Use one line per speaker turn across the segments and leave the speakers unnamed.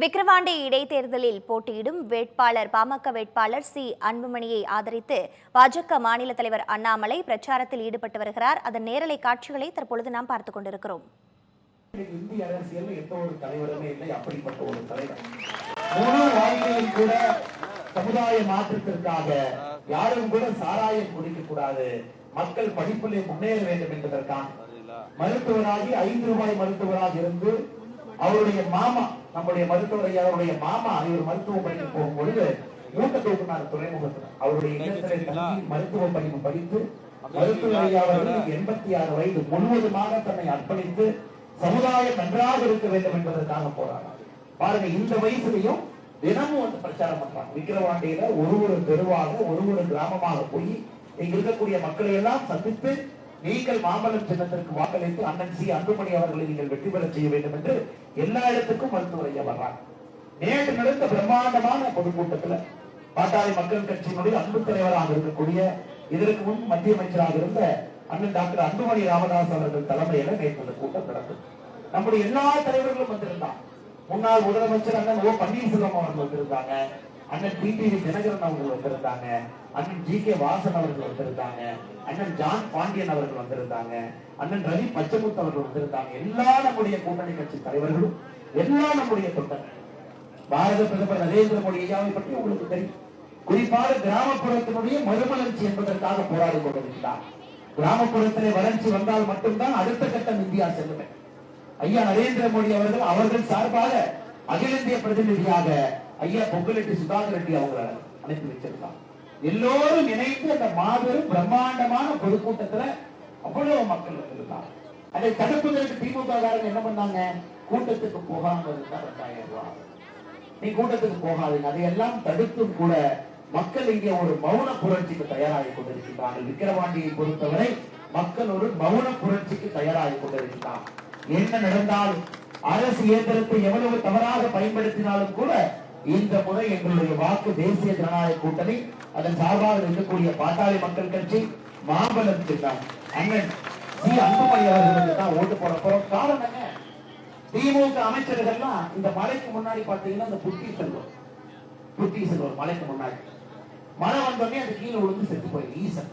விக்கிரவாண்டி இடைத்தேர்தலில் போட்டியிடும் வேட்பாளர் பாமக வேட்பாளர் சி. அன்புமணியை ஆதரித்து பாஜக மாநில தலைவர் அண்ணாமலை பிரச்சாரத்தில் ஈடுபட்டு வருகிறார். அதன் நேரலை காட்சிகளை தற்பொழுது நாம் பார்த்துக் கொண்டிருக்கிறோம்.
இந்திய அரசியல் எந்த ஒரு தலைவருமே இல்லை அப்படிப்பட்ட ஒரு தலைவர். முழு வாழ்க்கையில் கூட சமுதாய மாற்றத்திற்காக யாரும் கூட சாராயம் குடிக்க கூடாது. மக்கள் படிப்பிலே முன்னேற வேண்டும் என்பதற்கான மருத்துவராகி ஐந்து ரூபாய் மருத்துவராக இருந்து அவருடைய மாமா நம்முடைய மருத்துவர் ஐயா அவருடைய மாமா இவர் மருத்துவ படிப்பு போகும் பொழுது மூட்டை தூக்குனார் துறைமுகத்தில். அவருடைய இல்லத்திலே தங்கி மருத்துவ படிப்பு படித்து மருத்துவர் ஐயா அவர்கள் எண்பத்தி ஆறு வயது முழுவதுமாக தன்னை அர்ப்பணித்து சமுதாயம் நன்றாக இருக்க வேண்டும் என்பதற்காக போராடார் பாருங்க இந்த வயசுலயும் தினமும் வந்து பிரச்சாரம் பண்றாங்க. விக்கிரவாண்டியில ஒரு ஒரு தெருவாக ஒரு ஒரு கிராமமாக போய் இங்க இருக்கக்கூடிய மக்களை எல்லாம் சந்தித்து நீங்கள் மாம்பழம் சின்னத்திற்கு வாக்களித்து அண்ணன் சி அன்புமணி அவர்களை நீங்கள் வெற்றி பெற செய்ய வேண்டும் என்று எல்லா இடத்துக்கும் மருத்துவரைய வர்றாங்க நேற்று நடந்த பிரம்மாண்டமான பொதுக்கூட்டத்தில் பாட்டாளி மக்கள் கட்சியினுடைய அன்பு தலைவராக இருக்கக்கூடிய இதற்கு முன் மத்திய அமைச்சராக இருந்த அண்ணன் டாக்டர் அன்புமணி ராமதாஸ் அவர்கள் தலைமையில நேற்று அந்த கூட்டம் நடந்தது. நம்முடைய எல்லா தலைவர்களும் வந்திருந்தாங்க. முன்னாள் முதலமைச்சர் அண்ணன் ஓ பன்னீர்செல்வம் அவர்கள் வந்திருந்தாங்க. அண்ணன் டிடிவி தினகரன் அவர்கள் வந்திருந்தாங்க. அண்ணன் ஜி கே வாசன் அவர்கள் வந்திருந்தாங்க. அண்ணன் ஜான் பாண்டியன் அவர்கள் வந்திருந்தாங்க. அண்ணன் ரவி பச்சமுத்து அவர்கள் வந்திருந்தாங்க. எல்லா நம்முடைய கூட்டணி கட்சி தலைவர்களும் எல்லா நம்முடைய தொண்டர்கள் பாரத பிரதமர் நரேந்திர மோடி ஐயாவை பற்றி உங்களுக்கு தெரியும். குறிப்பாக கிராமப்புறத்தினுடைய மறுமலர்ச்சி என்பதற்காக போராடி கொண்டிருக்கிறார். கிராமப்புறத்திலே வளர்ச்சி வந்தால் மட்டும்தான் அடுத்த கட்டம் இந்தியா செல்லுமே. ஐயா நரேந்திர மோடி அவர்கள் அவர்கள் சார்பாக அகில இந்திய பிரதிநிதியாக ஐயா பொங்கலெட்டி சுதாகர் ரெட்டி அவங்கள அனுப்பி வச்சிருக்காங்க. எல்லோரும் இணைந்து அந்த மாபெரும் பிரம்மாண்டமான பொதுக்கூட்டத்துல அவ்வளவு மக்கள் வந்திருந்தாங்க அதை தடுப்பதற்கு திமுக காரங்க என்ன பண்ணாங்க? கூட்டத்துக்கு போகாம இருந்தா ரெண்டாயிரம் ரூபாய். நீ கூட்டத்துக்கு போகாதீங்க. அதையெல்லாம் தடுத்தும் கூட மக்கள் இங்கே ஒரு மௌன புரட்சிக்கு தயாராகி கொண்டிருக்கிறார்கள் விக்கிரவாண்டியை பொறுத்தவரை மக்கள் ஒரு மௌன புரட்சிக்கு தயாராகி கொண்டிருக்கிறார் என்ன நடந்தாலும் அரசு இயந்திரத்தை எவ்வளவு தவறாக பயன்படுத்தினாலும் கூட இந்த முறை எங்களுடைய வாக்கு தேசிய ஜனநாயக கூட்டணி அதன் சார்பாக இருக்கக்கூடிய பாட்டாளி மக்கள் கட்சி மாம்பழத்துக்கு தான். அண்ணன் சி. அன்புமணி அவர்களுக்கு தான் ஓட்டு போட போறோம். காரணம் என்ன? திமுக அமைச்சர்கள்லாம் இந்த மலைக்கு முன்னாடி பாத்தீங்கன்னா இந்த புத்தி செல்வம். புத்தி செல்வம் மலைக்கு முன்னாடி. மழை வந்தோடனே அது கீழே விழுந்து செத்து போயிரு ஈசன்.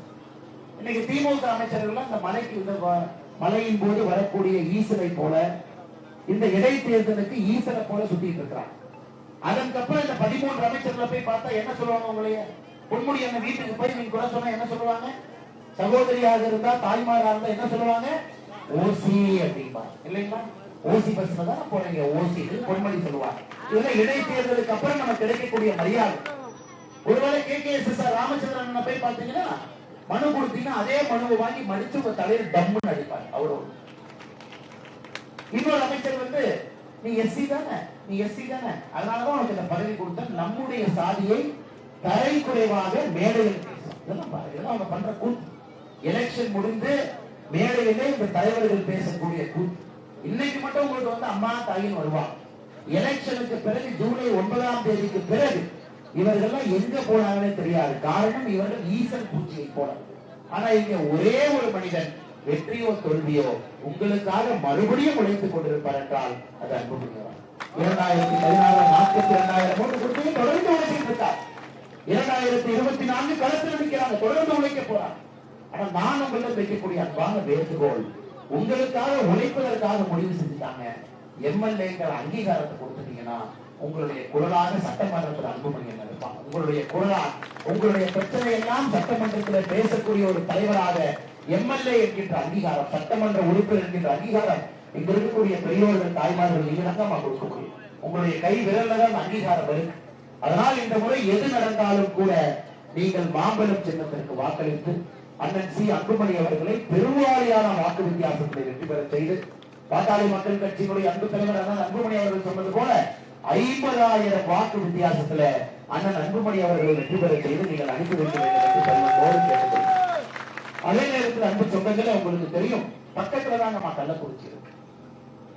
இன்னைக்கு திமுக அமைச்சர்கள்லாம் இந்த மலைக்கு இந்த வ- மழையின் போது வரக்கூடிய ஈசனை போல இந்த இடைத்தேர்தலுக்கு ஈசனை போல சுத்திட்டு இருக்கிறாங்க. அதுக்கப்புறம் இந்த பதிமூன்று அமைச்சர்களை போய் பார்த்தா என்ன சொல்லுவாங்க உங்களைய பொன்முடி என்ன வீட்டுக்கு போய் நீங்க கூட சொன்னா என்ன சொல்லுவாங்க? சகோதரியாக இருந்தா தாய்மாரா இருந்தா என்ன சொல்லுவாங்க? ஓசி அப்படிம்பா இல்லைங்களா? ஓசி பஸ்ல தான் போறீங்க ஓசி பொன்மொழி சொல்லுவாங்க. இதெல்லாம் இடைத்தேர்தலுக்கு அப்புறம் நமக்கு கிடைக்கக்கூடிய மரியாதை. ஒருவேளை K K S S R Ramachandran போய் பாத்தீங்கன்னா மனு கொடுத்தீங்கன்னா அதே மனுவை வாங்கி மடிச்சு உங்க தலையில டம்முன்னு அடிப்பாங்க அவ்வளவு இன்னொரு அமைச்சர் வந்து நீ எஸ்சி தானே? நீ எஸ்சி தானே அதனாலதான் உனக்கு இந்த பதவி கொடுத்த நம்முடைய சாதியை தரை குறைவாக மேடையில் இதெல்லாம் இதெல்லாம் அவங்க பண்ற கூத்து. எலெக்ஷன் முடிந்து மேடையிலே இந்த தலைவர்கள் பேசக்கூடிய கூத்து. இன்னைக்கு மட்டும் உங்களுக்கு வந்து அம்மா தாயின் வருவாங்க. எலெக்ஷனுக்கு பிறகு ஜூலை ஒன்பதாம் தேதிக்கு பிறகு இவர்கள்லாம் எங்க போனாங்கன்னு தெரியாது. காரணம் இவர்கள் ஈசன் பூச்சியை போல ஆனா இங்க ஒரே ஒரு மனிதன் வெற்றியோ தோல்வியோ உங்களுக்காக மறுபடியும் உழைத்துக் கொண்டிருப்பார் என்றால் அது அன்புமணியவர் இரண்டாயிரத்தி பதினாறு நாற்பத்தி இரண்டாயிரம் ஓட்டு கொடுத்து தொடர்ந்து உழைச்சிட்டு இருக்கார். இரண்டாயிரத்தி இருபத்தி நான்கு களத்தில் நிற்கிறாங்க தொடர்ந்து உழைக்க போறாங்க ஆனா நான் உங்களிடம் வைக்கக்கூடிய அன்பான வேண்டுகோள் உங்களுக்காக உழைப்பதற்காக முடிவு செஞ்சுட்டாங்க. எம்எல்ஏக்கள் அங்கீகாரத்தை கொடுத்துட்டீங்கன்னா உங்களுடைய குரலாக சட்டமன்றத்தில் அன்புமணி என்ன இருப்பாங்க உங்களுடைய குரலா உங்களுடைய பிரச்சனை எல்லாம் சட்டமன்றத்தில் பேசக்கூடிய ஒரு தலைவராக எம்எல்ஏ என்கின்ற அங்கீகாரம் சட்டமன்ற உறுப்பினர் என்கின்ற அங்கீகாரம் இங்க இருக்கக்கூடிய பெரியவர்கள் தாய்மார்கள் நீங்க தாங்கம்மா கொடுக்க உங்களுடைய கை விரல்ல தான் அங்கீகாரம் இருக்கு. அதனால் இந்த முறை எது நடந்தாலும் கூட நீங்கள் மாம்பழம் சின்னத்திற்கு வாக்களித்து அண்ணன் சி அன்புமணி அவர்களை பெருவாரியான வாக்கு வித்தியாசத்தை வெற்றி பெற செய்து பாட்டாளி மக்கள் கட்சியினுடைய அன்பு தலைவர் அன்புமணி அவர்கள் சொன்னது போல ஐம்பதாயிரம் வாக்கு வித்தியாசத்துல அண்ணன் அன்புமணி அவர்களை வெற்றி பெற செய்து நீங்கள் அனுப்பி வைக்க வேண்டும் என்று அதே நேரத்தில் அன்பு சொந்தங்களே உங்களுக்கு தெரியும் பக்கத்துல தாங்க நம்ம கள்ளக்குறிச்சி இருக்கு.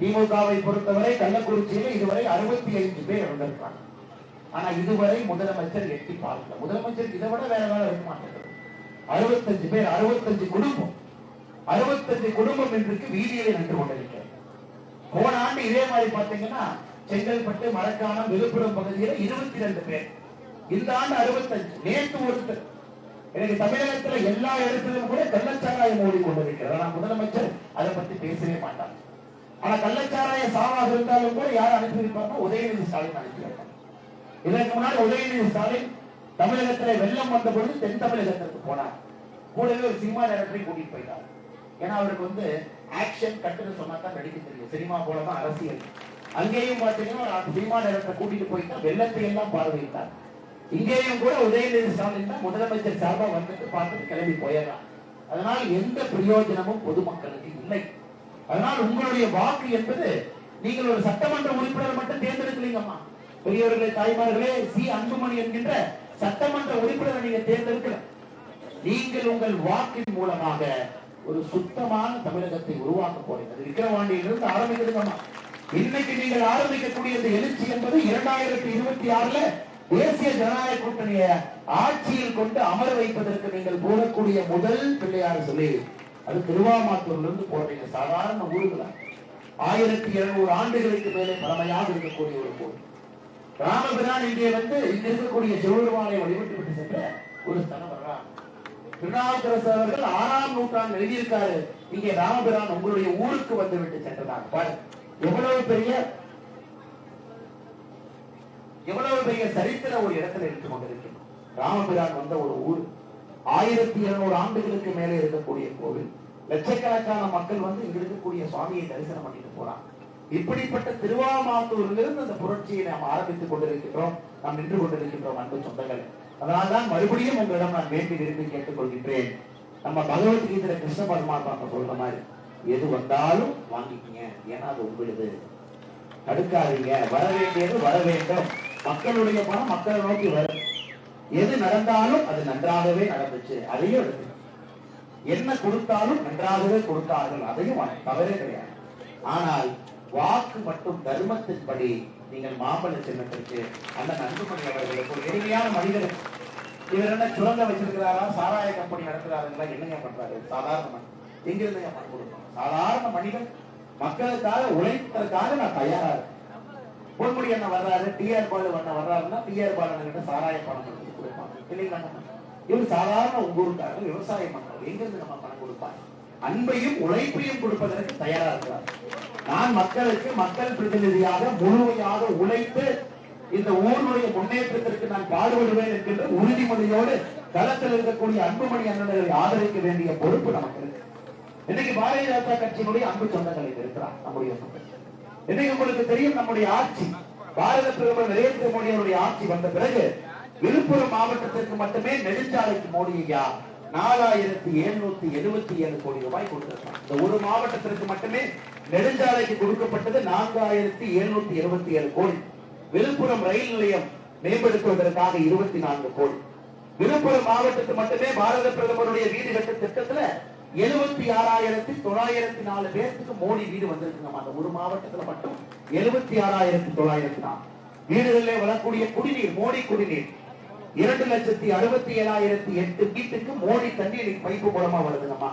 திமுகவை பொறுத்தவரை கள்ளக்குறிச்சியில இதுவரை அறுபத்தி ஐந்து பேர் இறந்திருக்காங்க ஆனா இதுவரை முதலமைச்சர் எட்டி பார்க்கல. முதலமைச்சருக்கு இதை விட வேற வேலை இருக்க மாட்டேங்குது அறுபத்தஞ்சு பேர் அறுபத்தஞ்சு குடும்பம். அறுபத்தஞ்சு குடும்பம் இன்றைக்கு வீதியிலே நின்று கொண்டிருக்கிறது. போன ஆண்டு இதே மாதிரி பாத்தீங்கன்னா செங்கல்பட்டு மரக்காணம் விழுப்புரம் பகுதியில இருபத்தி ரெண்டு பேர். இந்த ஆண்டு அறுபத்தஞ்சு. நேற்று ஒருத்தர். எனக்கு தமிழகத்துல எல்லா இடத்திலும் கூட கள்ளச்சாராயம் ஓடிக்கொண்டிருக்கிறது ஆனா முதலமைச்சர் அதை பத்தி பேசவே மாட்டார். ஆனா கள்ளச்சாராய சாவாக இருந்தாலும் கூட யார் அனுப்பி உதயநிதி ஸ்டாலின் அனுப்பி இதற்கு முன்னாடி உதயநிதி ஸ்டாலின் தமிழகத்துல வெள்ளம் வந்த பொழுது தென் தமிழகத்திற்கு போனார். கூடவே ஒரு சினிமா டைரக்டரையும் கூட்டிட்டு போயிட்டார். ஏன்னா அவருக்கு வந்து ஆக்ஷன் கட்டுன்னு சொன்னா தான் நடிக்க தெரியும். சினிமா போலதான் அரசியல். அங்கேயும் பாத்தீங்கன்னா சினிமா டைரக்டரை கூட்டிட்டு போயிட்டா வெள்ளத்தை எல்லாம் பார்வையிட்டார். இங்கேயும் கூட உதயநிதி ஸ்டாலின் தான் முதலமைச்சர் சார்பா வந்துட்டு பார்த்துட்டு கிளம்பி போயிடலாம் அதனால் எந்த பிரயோஜனமும் பொதுமக்களுக்கு இல்லை. அதனால் உங்களுடைய வாக்கு என்பது நீங்கள் ஒரு சட்டமன்ற உறுப்பினர் மட்டும் தேர்ந்தெடுக்கலீங்கம்மா. பெரியவர்களே தாய்மார்களே சி. அன்புமணி என்கின்ற சட்டமன்ற உறுப்பினரை நீங்க தேர்ந்தெடுக்கல நீங்கள் உங்கள் வாக்கின் மூலமாக ஒரு சுத்தமான தமிழகத்தை உருவாக்க போறீங்க. அது விக்கிரவாண்டியிலிருந்து ஆரம்பிக்கிறதுமா இன்னைக்கு நீங்கள் ஆரம்பிக்கக்கூடிய இந்த எழுச்சி என்பது இரண்டாயிரத்தி இருபத்தி ஆறுல தேசிய ஜனநாயக கூட்டணியை ஆட்சியில் கொண்டு அமர வைப்பதற்கு நீங்கள் போடக்கூடிய முதல் பிள்ளையார் சொல்லி அது திருவாமாத்தூர்லேருந்து போடுறீங்க சாதாரண ஊருங்களா ஆயிரத்தி இருநூறு ஆண்டுகளுக்கு மேலே பழமையாக இருக்கக்கூடிய ஒரு கோவில் ராமபிரான் இங்கே வந்து இங்க இருக்கக்கூடிய சிவபெருமானை வழிபட்டு விட்டு சென்ற ஒரு ஸ்தலம் வர்றாங்க திருநாவுக்கரசு அவர்கள் ஆறாம் நூற்றாண்டு எழுதியிருக்காரு. இங்கே ராமபிரான் உங்களுடைய ஊருக்கு வந்து விட்டு சென்றதாக எவ்வளவு பெரிய எவ்வளவு பெரிய சரித்திர ஒரு இடத்துல இருந்து கொண்டிருக்கிறோம் ராமபிரான் வந்த ஒரு ஊர். ஆயிரத்தி இருநூறு ஆண்டுகளுக்கு மேலே இருக்கக்கூடிய கோவில். லட்சக்கணக்கான மக்கள் வந்து இங்க இருக்கக்கூடிய சுவாமியை தரிசனம் பண்ணிட்டு போறாங்க. இப்படிப்பட்ட திருவாமாத்தூரிலிருந்து அந்த புரட்சியை நாம் ஆரம்பித்துக் கொண்டிருக்கின்றோம் நாம் நின்று கொண்டிருக்கின்றோம் அன்பு சொந்தங்கள். அதனால்தான் மறுபடியும் உங்களிடம் நான் வேண்டி விரும்பி கேட்டுக்கொள்கின்றேன். நம்ம பகவத்கீதையில கிருஷ்ண பரமாத்மா சொல்ற மாதிரி எது வந்தாலும் வாங்கிக்கங்க ஏன்னா அது உங்களுது. தடுக்காதீங்க வர வேண்டியது வர வேண்டும். மக்களுடைய பணம் மக்களை நோக்கி வரும் எது நடந்தாலும் அது நன்றாகவே நடந்துச்சு. அதையும் எடுத்து என்ன கொடுத்தாலும் நன்றாகவே கொடுத்தார்கள். அதையும் தவறே கிடையாது. ஆனால் வாக்கு மற்றும் தர்மத்தின்படி நீங்கள் மாம்பழ சின்னத்திற்கு அந்த நன்றுமணி அவர்களுக்கு ஒரு எளிமையான மனிதர். இவர் என்ன சுரங்க வச்சிருக்கிறாரா? சாராய கம்பெனி நடத்துறாருங்களா என்னங்க பண்றாரு? சாதாரண மனிதன் எங்கிருந்தங்க பணம் கொடுக்கணும் சாதாரண மனிதன். மக்களுக்காக உழைப்பதற்காக நான் தயாரா இருக்கேன். பொன்முடி அண்ணன் வர்றாரு டிஆர் பாலு அண்ணன் வர்றாருன்னா டிஆர் பாலு கிட்ட சாராய பணம் கொடுப்பாங்க. இல்லைங்களா இவர் சாதாரண உங்க விவசாயம் பண்றவர் எங்க இருந்து நம்ம பணம் கொடுப்பாங்க? அன்பையும் உழைப்பையும் கொடுப்பதற்கு தயாரா இருக்கிறார். நான் மக்களுக்கு மக்கள் பிரதிநிதியாக முழுமையாக உழைத்து இந்த ஊருடைய முன்னேற்றத்திற்கு நான் பாடுபடுவேன் என்கின்ற உறுதிமொழியோடு களத்தில் இருக்கக்கூடிய அன்புமணி அண்ணன்களை ஆதரிக்க வேண்டிய பொறுப்பு நமக்கு இருக்கு. இன்னைக்கு பாரதிய ஜனதா கட்சியினுடைய அன்பு சொந்தங்கள் இருக்கிறார் நம்முடைய சொந்தங்கள் இன்னைக்கு உங்களுக்கு தெரியும் நம்முடைய ஆட்சி. பாரத பிரதமர் நரேந்திர மோடி அவருடைய ஆட்சி வந்த பிறகு விழுப்புரம் மாவட்டத்திற்கு மட்டுமே நெடுஞ்சாலைக்கு மோடி ஐயா நாலாயிரத்தி எழுநூத்தி எழுபத்தி ஏழு கோடி ரூபாய் கொடுத்திருக்காங்க. இந்த ஒரு மாவட்டத்திற்கு மட்டுமே நெடுஞ்சாலைக்கு கொடுக்கப்பட்டது நான்காயிரத்தி எழுநூத்தி எழுபத்தி ஏழு கோடி. விழுப்புரம் ரயில் நிலையம் மேம்படுத்துவதற்காக இருபத்தி நான்கு கோடி. விழுப்புரம் மாவட்டத்துக்கு மட்டுமே பாரத பிரதமருடைய வீடு கட்ட திட்டத்துல எழுபத்தி ஆறாயிரத்தி தொள்ளாயிரத்தி நாலு பேர்த்துக்கு மோடி வீடு வந்திருக்குங்கம்மா அந்த ஒரு மாவட்டத்துல மட்டும். எழுபத்தி ஆறாயிரத்தி தொள்ளாயிரத்தி நாலு. வீடுகளில் வரக்கூடிய குடிநீர் மோடி குடிநீர். இரண்டு லட்சத்தி அறுபத்தி ஏழாயிரத்தி எட்டு வீட்டுக்கு மோடி தண்ணீர் பைப்பு மூலமா வருதுங்கம்மா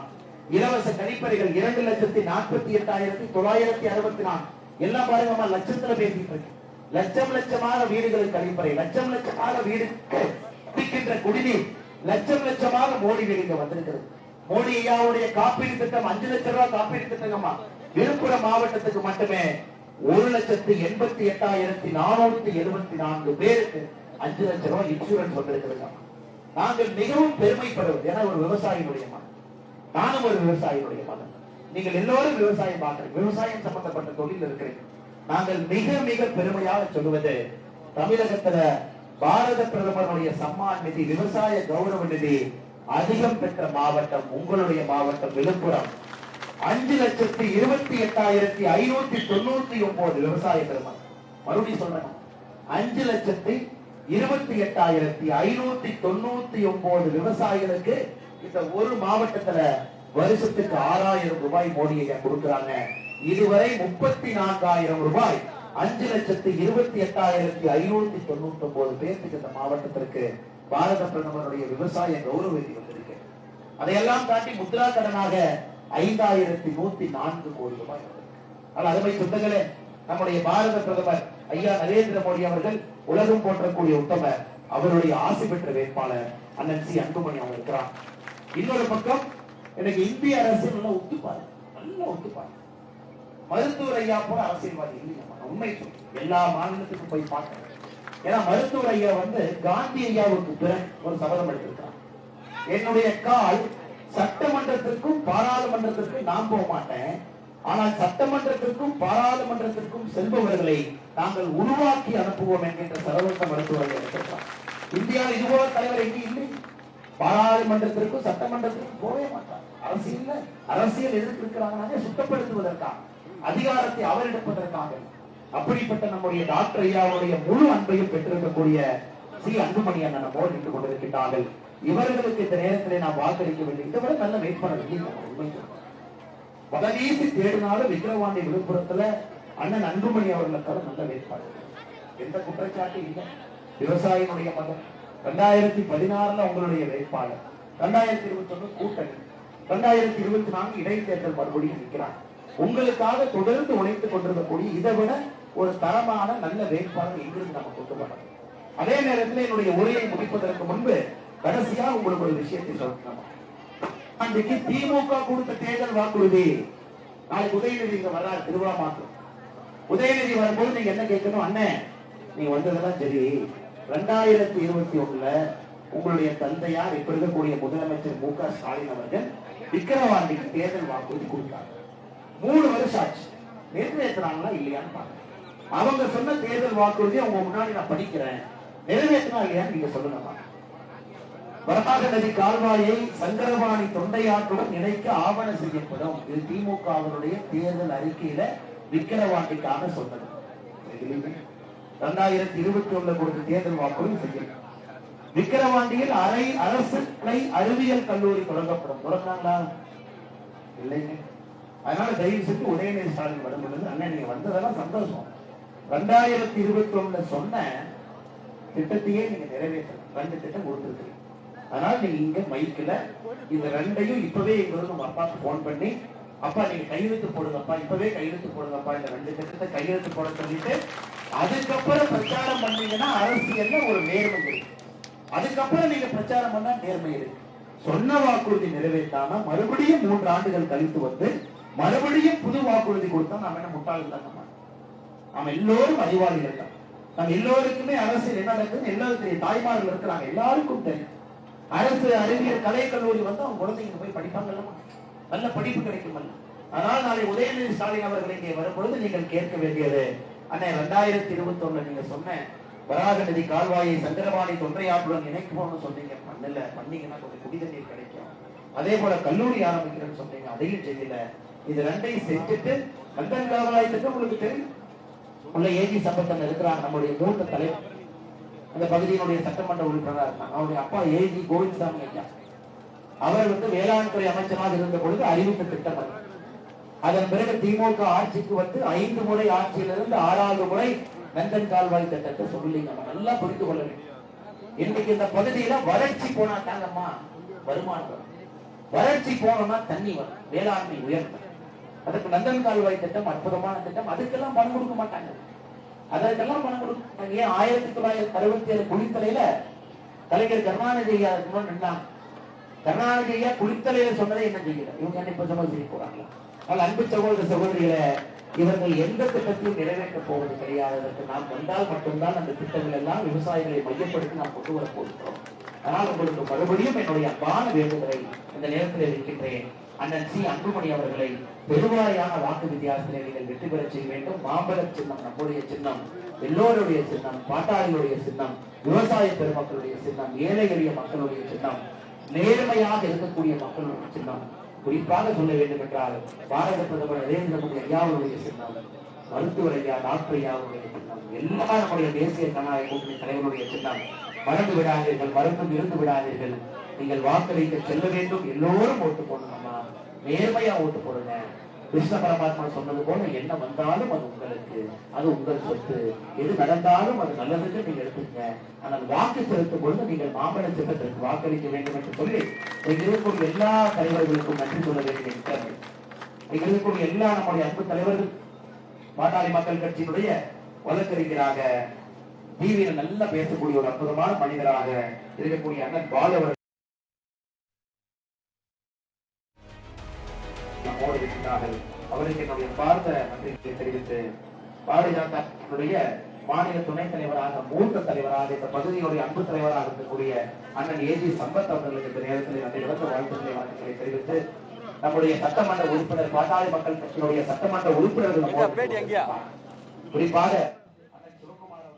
இலவச கழிப்பறைகள் இரண்டு லட்சத்தி நாற்பத்தி எட்டாயிரத்தி தொள்ளாயிரத்தி அறுபத்தி நாலு. எல்லாம் பாருங்கம்மா லட்சத்துல பேசிட்டு இருக்கு லட்சம் லட்சமாக வீடுகளுக்கு கழிப்பறை லட்சம் லட்சமாக வீடு குடிக்கின்ற குடிநீர் லட்சம் லட்சமாக மோடி வீடுங்க வந்திருக்கிறது. மோடி ஐயாவுடைய காப்பீடு திட்டம் அஞ்சு லட்சம் ரூபாய் காப்பீடு திட்டங்கம்மா. விழுப்புரம் மாவட்டத்துக்கு மட்டுமே ஒரு லட்சத்து எண்பத்தி எட்டாயிரத்தி நானூத்தி எழுபத்தி நான்கு பேருக்கு அஞ்சு லட்சம் ரூபாய் இன்சூரன்ஸ் வந்திருக்கிறது நாங்கள் மிகவும் பெருமைப்படுவது ஏன்னா ஒரு விவசாயினுடைய மகன். நானும் ஒரு விவசாயினுடைய மகன். நீங்கள் எல்லோரும் விவசாயம் பார்க்கிறீங்க. விவசாயம் சம்பந்தப்பட்ட தொழில் இருக்கிறீங்க. நாங்கள் மிக மிக பெருமையாக சொல்லுவது தமிழகத்துல பாரத பிரதமருடைய சம்மான் நிதி விவசாய கௌரவ நிதி அதிகம் பெற்ற மாவட்டம் உங்களுடைய மாவட்டம் விழுப்புரம். அஞ்சு லட்சத்தி இருபத்தி எட்டாயிரத்தி ஐநூத்தி தொண்ணூத்தி ஒன்பது விவசாய பெருமக்கள். மறுபடியும் சொல்றேன். அஞ்சு லட்சத்தி இருபத்தி எட்டாயிரத்தி ஐநூத்தி தொண்ணூத்தி ஒன்பது விவசாயிகளுக்கு இந்த ஒரு மாவட்டத்துல வருஷத்துக்கு ஆறாயிரம் ரூபாய் மோடி ஐயா இதுவரை முப்பத்தி நான்காயிரம் ரூபாய் அஞ்சு லட்சத்தி இருபத்தி எட்டாயிரத்தி ஐநூத்தி தொண்ணூத்தி ஒன்பது பேருக்கு இந்த மாவட்டத்திற்கு பாரத பிரதமருடைய விவசாய கௌரவ நிதி வந்திருக்கு அதையெல்லாம் தாண்டி முத்ரா கடனாக ஐந்தாயிரத்தி நூத்தி நான்கு கோடி ரூபாய் ஆனால் அருமை சொந்தங்களே நம்முடைய பாரத பிரதமர் ஐயா நரேந்திர மோடி அவர்கள் உலகம் போற்றக்கூடிய உத்தமர் அவருடைய ஆசை பெற்ற வேட்பாளர் அண்ணன் சி அன்புமணி அவர் இருக்கிறார். இன்னொரு பக்கம் எனக்கு இந்திய அரசு நல்லா ஒத்துப்பாரு நல்லா ஒத்துப்பாரு. மருத்துவர் ஐயா போல அரசியல்வாதி இல்லையா உண்மை எல்லா மாநிலத்துக்கும் போய் பார்க்கிறேன். ஏன்னா மருத்துவர் ஐயா வந்து காந்தி ஐயாவுக்கு பிறகு ஒரு சபதம் எடுத்திருக்கார். என்னுடைய கால் சட்டமன்றத்திற்கும் பாராளுமன்றத்திற்கும் நான் போக மாட்டேன். ஆனால் சட்டமன்றத்திற்கும் பாராளுமன்றத்திற்கும் செல்பவர்களை நாங்கள் உருவாக்கி அனுப்புவோம் என்கின்ற சர்வத்த மருத்துவர்கள் எடுத்திருக்கார். இந்தியாவில் இதுபோல தலைவர் எங்கே இல்லை? பாராளுமன்றத்திற்கும் சட்டமன்றத்திற்கும் போகவே மாட்டார். அரசியல் அரசியல் எதிர்த்து இருக்கிறாங்க சுத்தப்படுத்துவதற்காக அதிகாரத்தை அவர் எடுப்பதற்காக. அப்படிப்பட்ட நம்முடைய டாக்டர் ஐயாவுடைய முழு அன்பையும் பெற்றிருக்கக்கூடிய சி அன்புமணி அண்ணன் நம்மோடு நின்று கொண்டிருக்கின்றார்கள். இவர்களுக்கு இந்த நேரத்திலே நாம் வாக்களிக்கவில்லை இதை விட நல்ல வேட்பாளர் இல்லை உண்மை சொல்றோம். தேடினாலும் விக்கிரவாண்டி விழுப்புரத்துல அண்ணன் அன்புமணி அவர்களுக்காக நல்ல வேட்பாளர் எந்த குற்றச்சாட்டும் இல்லை. விவசாயினுடைய மகன். ரெண்டாயிரத்தி பதினாறுல உங்களுடைய வேட்பாளர். ரெண்டாயிரத்தி இருபத்தி ஒண்ணு கூட்டணி. ரெண்டாயிரத்தி இருபத்தி நான்கு இடைத்தேர்தல் மறுபடியும் நிற்கிறார். உங்களுக்காக தொடர்ந்து உழைத்துக் கொண்டிருக்கக்கூடிய இதை விட ஒரு தரமான நல்ல வேட்பாளர் எங்கிருந்து நம்ம கொண்டு வரணும். அதே நேரத்தில் என்னுடைய உரையை முடிப்பதற்கு முன்பு கடைசியா உங்களுக்கு ஒரு விஷயத்தை சொல்லணும். அன்றைக்கு திமுக கொடுத்த தேர்தல் வாக்குறுதி நாளைக்கு உதயநிதி இங்க வர்றாரு திருவிழா மாற்றம். உதயநிதி வரும்போது நீங்க என்ன கேட்கணும்? அண்ணன் நீ வந்ததெல்லாம் சரி. ரெண்டாயிரத்தி இருபத்தி ஒண்ணுல உங்களுடைய தந்தையார் இப்ப இருக்கக்கூடிய முதலமைச்சர் மு க ஸ்டாலின் அவர்கள் விக்கிரவாண்டிக்கு தேர்தல் வாக்குறுதி கொடுத்தாங்க. மூணு வருஷம் ஆச்சு. நிறைவேற்றுறாங்களா இல்லையான்னு பாருங்க அவங்க சொன்ன தேர்தல் வாக்குறுதி அவங்க முன்னாடி நான் படிக்கிறேன். நிறைவேற்றினா இல்லையா நீங்க சொல்லுங்க வரதாக நதி கால்வாயை சங்கரபாணி தொண்டையாற்றுடன் இணைக்க ஆவணம் செய்யப்படும். இது திமுகவினுடைய தேர்தல் அறிக்கையில விக்கிரவாண்டிக்காக சொன்னது. இரண்டாயிரத்தி இருபத்தி ஒண்ணுல கொடுத்த தேர்தல் வாக்குறுதி செய்யணும் விக்கிரவாண்டியில் அரை அரசு கலை அறிவியல் கல்லூரி தொடங்கப்படும். தொடங்கினாங்களா இல்லைங்க. அதனால தயவு செஞ்சு உதயநிதி ஸ்டாலின் வரும் பொழுது அண்ணன் நீங்க வந்ததெல்லாம் சந்தோஷம். ரெண்டாயிரத்தி இருபத்தி ஒண்ணுல சொன்ன திட்டத்தையே நீங்க நிறைவேற்றணும். ரெண்டு திட்டம் கொடுத்துருக்கீங்க. அதனால நீங்க இங்க மைக்கில் இந்த ரெண்டையும் இப்பவே எங்க வந்து உங்க அப்பாவுக்கு போன் பண்ணி அப்பா நீங்க கையெழுத்து போடுங்கப்பா இப்பவே கையெழுத்து போடுங்கப்பா இந்த ரெண்டு திட்டத்தை கையெழுத்து போட சொல்லிட்டு அதுக்கப்புறம் பிரச்சாரம் பண்ணீங்கன்னா அரசியல்ல ஒரு நேர்மை இருக்கு. அதுக்கப்புறம் நீங்க பிரச்சாரம் பண்ணா நேர்மை இருக்கு. சொன்ன வாக்குறுதி நிறைவேற்றாம மறுபடியும் மூன்று ஆண்டுகள் கழித்து வந்து மறுபடியும் புது வாக்குறுதி கொடுத்தா நாம என்ன முட்டாள்கள் தான் நம்ம எல்லோரும் அறிவாளிகள் தான். நம்ம எல்லோருக்குமே அரசியல் என்ன நடக்குதுன்னு எல்லாருக்கும் தெரியும் தாய்மார்கள் இருக்கிறாங்க. எல்லாருக்கும் தெரியும் அரசு அறிவியல் கலை கல்லூரி வந்து அவங்க குழந்தைங்க போய் படிப்பாங்கல்ல நல்ல படிப்பு கிடைக்கும் அதனால் நாளை உதயநிதி ஸ்டாலின் அவர்கள் இங்கே வரும்பொழுது நீங்கள் கேட்க வேண்டியது அண்ணே ரெண்டாயிரத்தி இருபத்தி ஒண்ணுல நீங்க சொன்ன வராக நதி கால்வாயை சந்திரபாணி தொன்றையாற்றுடன் இணைக்கணும்னு சொன்னீங்க. பண்ணல பண்ணீங்கன்னா கொஞ்சம் குடி தண்ணீர் கிடைக்கும். அதே போல கல்லூரி ஆரம்பிக்கிறேன்னு சொன்னீங்க. அதையும் செய்யல. இது ரெண்டையும் செஞ்சுட்டு கந்தன் கால்வாய் உங்களுக்கு தெரியும். உள்ள ஏஜி சம்பந்தன் இருக்கிறாங்க நம்முடைய மூத்த தலைவர். அந்த பகுதியினுடைய சட்டமன்ற உறுப்பினராக இருந்தாங்க அவருடைய அப்பா ஏஜி கோவிந்தசாமி ஐயா. அவர் வந்து வேளாண் துறை அமைச்சராக இருந்த பொழுது அறிவித்த திட்டம் அது அதன் பிறகு திமுக ஆட்சிக்கு வந்து ஐந்து முறை ஆட்சியிலிருந்து ஆறாவது முறை நந்தன் கால்வாய் திட்டத்தை சொல்லிங்க நம்ம நல்லா புரிந்து கொள்ள வேண்டும். இன்னைக்கு இந்த பகுதியில வறட்சி போனா தாங்கம்மா வருமானம் வரும். வறட்சி போனோம்னா தண்ணி வரும். வேளாண்மை உயர்த்தும் அதுக்கு நந்தன் கால்வாய் திட்டம் அற்புதமான திட்டம். அதுக்கெல்லாம் பணம் கொடுக்க மாட்டாங்க. அதற்கெல்லாம் பணம் கொடுக்க மாட்டாங்க. ஏன் ஆயிரத்தி தொள்ளாயிரத்தி அறுபத்தி ஏழு குளித்தலையில கலைஞர் கருணாநிதி ஐயா நின்றாங்க கருணாநிதி ஐயா குளித்தலையில சொன்னதை என்ன செய்யல இவங்க என்ன இப்ப சொன்னது செய்ய போறாங்களா அன்பு சகோதர சகோதரிகளை இவர்கள் எந்த திட்டத்தையும் நிறைவேற்ற போவது கிடையாது அதற்கு நாம் வந்தால் மட்டும்தான் அந்த திட்டங்கள் எல்லாம் விவசாயிகளை மையப்படுத்தி நாம் கொண்டு வர போகிறோம் ஆனால் உங்களுக்கு மறுபடியும் என்னுடைய அன்பான வேண்டுதலை இந்த நேரத்தில் இருக்கின்றேன். அண்ணன் சி. அன்புமணி அவர்களை பெருவாரியான வாக்கு வித்தியாசத்தில் நீங்கள் வெற்றி பெறச் செய்ய வேண்டும். மாம்பழ சின்னம் நம்முடைய சின்னம் எல்லோருடைய சின்னம் பாட்டாளியுடைய சின்னம் விவசாய பெருமக்களுடைய சின்னம் ஏழை எளிய மக்களுடைய சின்னம் நேர்மையாக இருக்கக்கூடிய மக்களுடைய சின்னம் குறிப்பாக சொல்ல வேண்டும் என்றால் பாரத பிரதமர் நரேந்திர மோடி ஐயாவுடைய சின்னம் மருத்துவர் ஐயா டாக்டர் ஐயாவுடைய சின்னம் எல்லா நம்முடைய தேசிய ஜனநாயக கூட்டணி தலைவருடைய சின்னம். மறந்து விடாதீர்கள் மறந்தும் இருந்து விடாதீர்கள். நீங்கள் வாக்களிக்க செல்ல வேண்டும். எல்லோரும் ஓட்டு போடணும்மா. நேர்மையா ஓட்டு போடுங்க. கிருஷ்ண பரமாத்மா சொன்னது போல என்ன வந்தாலும் அது உங்களுக்கு அது உங்கள் சொத்து. எது நடந்தாலும் அது நல்லதுக்கு நீங்க எடுத்துங்க ஆனால் வாக்கு செலுத்தும் பொழுது நீங்கள் மாம்பழ சின்னத்திற்கு வாக்களிக்க வேண்டும் என்று சொல்லி இங்க எல்லா தலைவர்களுக்கும் நன்றி சொல்ல வேண்டிய இருக்கிறது இங்க எல்லா நம்முடைய அன்பு தலைவர்கள் பாட்டாளி மக்கள் கட்சியினுடைய வழக்கறிஞராக டிவியில நல்லா பேசக்கூடிய ஒரு அற்புதமான மனிதராக இருக்கக்கூடிய அண்ணன் பாலு இருக்கிறார்கள் அவருக்கு என்னுடைய பார்த்த நன்றிகளை தெரிவித்து பாரதிய ஜனதா கட்சியினுடைய மாநில துணைத் தலைவராக மூத்த தலைவராக இந்த பகுதியுடைய அன்பு தலைவராக இருக்கக்கூடிய அண்ணன் ஏஜி சம்பத் அவர்களுக்கு இந்த நேரத்தில் நன்றி இழந்த வாழ்த்துக்களை வணக்கங்களை தெரிவித்து நம்முடைய சட்டமன்ற உறுப்பினர் பாட்டாளி மக்கள் கட்சியினுடைய சட்டமன்ற உறுப்பினர்கள்? குறிப்பாக அண்ணன் சிவகுமார் அவர்கள்.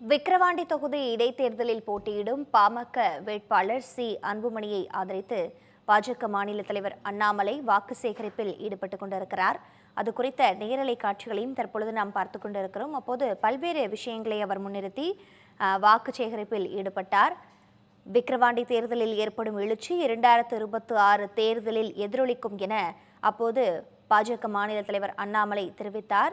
விக்கிரவாண்டி தொகுதி இடைத்தேர்தலில் போட்டியிடும் பாமக வேட்பாளர் சி. அன்புமணியை ஆதரித்து பாஜக மாநில தலைவர் அண்ணாமலை வாக்கு சேகரிப்பில் ஈடுபட்டு கொண்டிருக்கிறார். அது குறித்த நேரலை காட்சிகளையும் தற்பொழுது நாம் பார்த்து கொண்டிருக்கிறோம். அப்போது பல்வேறு விஷயங்களை அவர் முன்னிறுத்தி வாக்கு சேகரிப்பில் ஈடுபட்டார். விக்கிரவாண்டி தேர்தலில் ஏற்படும் எழுச்சி இரண்டாயிரத்து இருபத்தி ஆறு தேர்தலில் எதிரொலிக்கும் என அப்போது பாஜக மாநில தலைவர் அண்ணாமலை தெரிவித்தார்.